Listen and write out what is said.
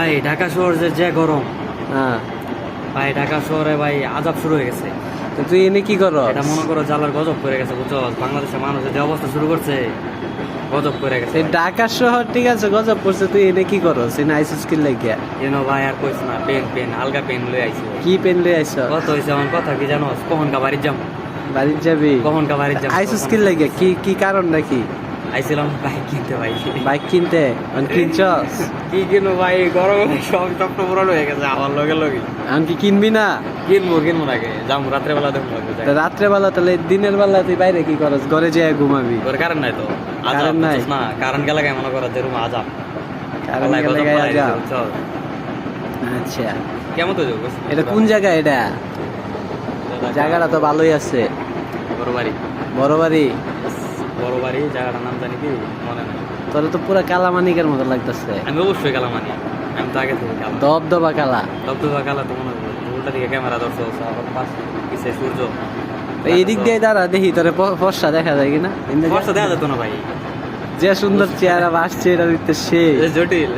ভাই ঢাকা শহর যে যে গরম হ্যাঁ। ভাই ঢাকা শহরে ভাই আজাব শুরু হয়ে গেছে। তো তুই এনে কি করো এটা মনে করো জ্বালার গজব করে গেছে বুঝছ? বাংলাদেশের মানুষের যে অবস্থা শুরু করছে গজব করে গেছে। ঢাকা শহর ঠিক আছে গজব পড়ছে তুই এনে কি করো সিনা আইসি স্কিল লাগিয়া? কেন ভাই আর কইস না পেন পেন আলগা পেন লই আইছি। কি পেন লই আইছ কত হইছে আমার কথা কি জানো কখন কা বাড়ির যাম বাড়ির যাবি? কখন কা বাড়ির যাম আইসি স্কিল লাগিয়া? কি কি কারণ নাকি আইছিলাম বাইক কিনতে ভাই। বাইক কিনতে? কিনছস? কি কিনো ভাই? গরমে সব হয়ে গেছে আমার লগে লগে। আমি কি কিনবি না? কিনবো কিনবো নাকি যাম রাত্রে বেলা দেখব তো রাত্রে বেলা তাহলে দিনের বেলা তুই বাইরে কি করস? ঘরে যেয়ে ঘুমাবি? কারেন্ট নাই তো। কারেন্ট নাই? না? কারেন্ট গেলে কেমন করে যে রুম আজাব কারণ গেলে। দিছে, আচ্ছা। কেমন তো এটা কোন জায়গা এটা? জায়গাটা তো ভালোই আছে। বড় বাড়ি বড় বাড়ি বড় বাড়ি জায়গাটার নাম জানি কি মনে নাই। তোর তো পুরো কালামানিকের মতো লাগতেছে। আমি অবশ্যই গেলাম মানি আমি তো আগে থেকে গেলাম দব দবা কালা। তো গেলা তো মনে করো উল্টা দিকে ক্যামেরা ধরছো আবার পাশ পিছে সূর্য। তো এই দিক দিয়ে দাঁড়া দেখি তোরে ফর্সা দেখা যায় কিনা। বর্ষা দেখা যেত না ভাই। যে সুন্দর চেহারা আসছে এটা দেখতে সে। জটিল।